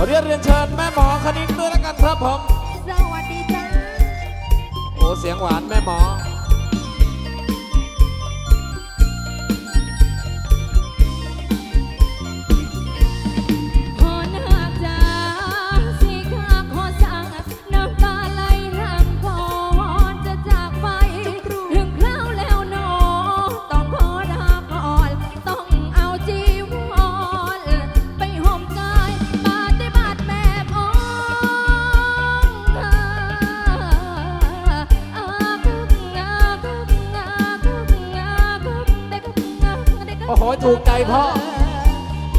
ขอเรียนเรียนเชิญแม่หมอคณิตด้วยแล้วกันครับผม สวัสดีจ้า โอ้เสียงหวานแม่หมอ โอ้โห ถูกใจพ่อ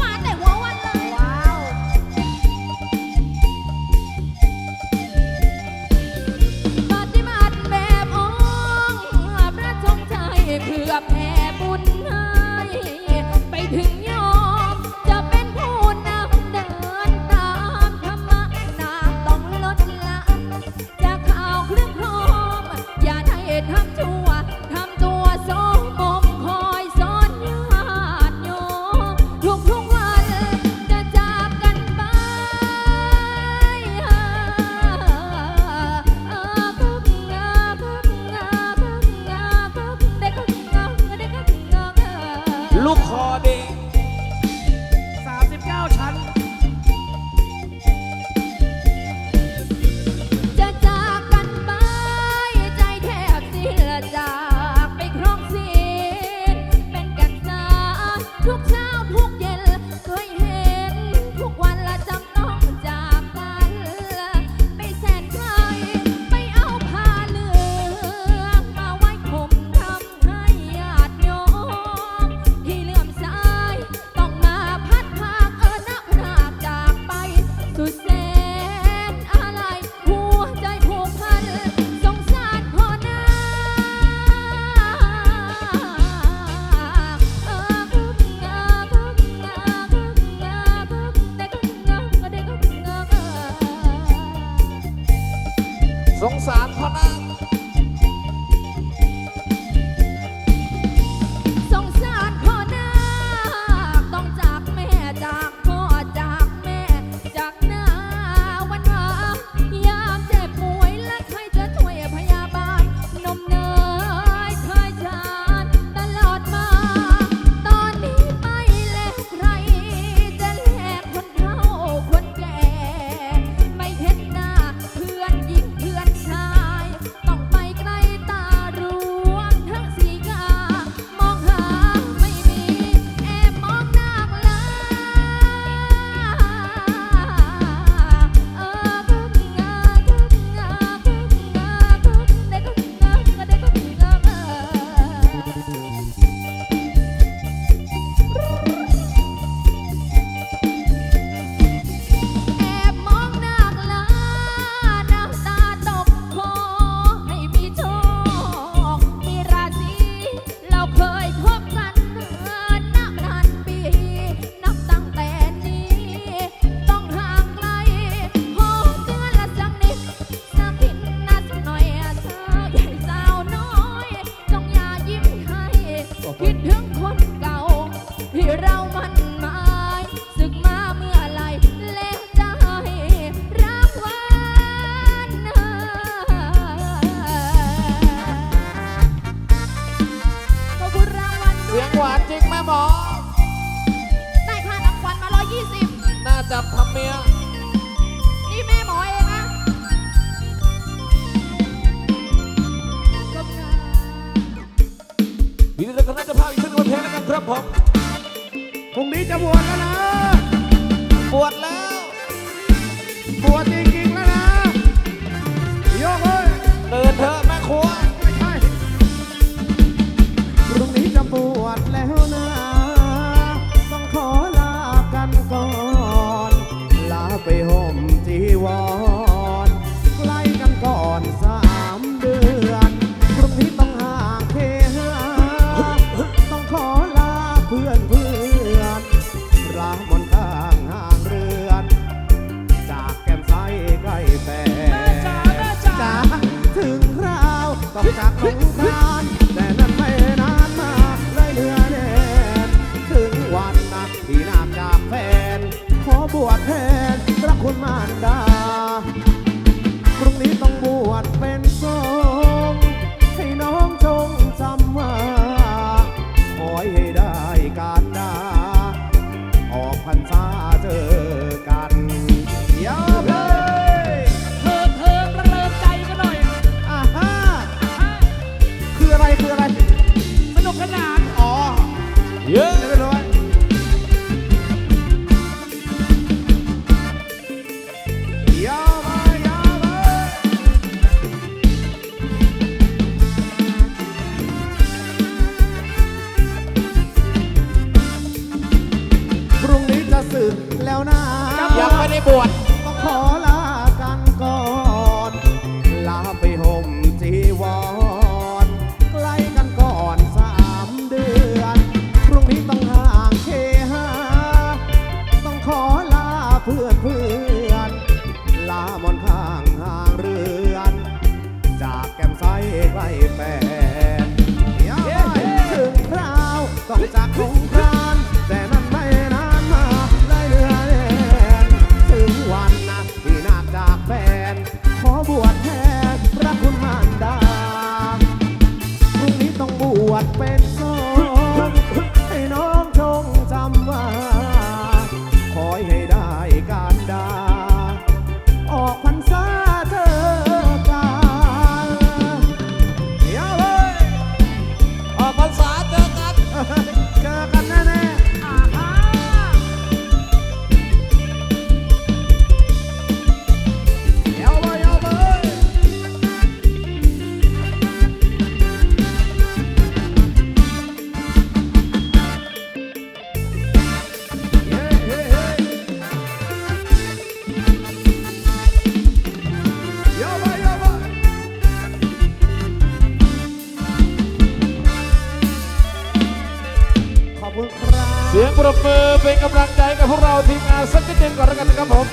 มาแต่หัววันเลย ว้าริบัติแบบองค์พระทงชัเพื่อแผ่บุญให้ ไปถึง lujo 中山。 เสียงหวานจริงแม่หมอ ได้ค่าน้งควันมา 120 น่าจับทำเมีย นี่แม่หมอเองนะวิธีการคณะจะพาพอีกเช่นวันเพลงนะครับผมพรุ่งนี้จะปวดแล้วนะ ปวดแล้วปวชดิ ต้องจากลงคานือน ลามอนข้างหางเรือน จากแก้มใสใกล้แฟนเดี๋ยวไปถึงคราวต้องจาก คุณครับ เสียงปรบมือเป็นกำลังใจกับพวกเราทีมงานสักนิดหนึ่งก่อนแล้วกันนะครับผม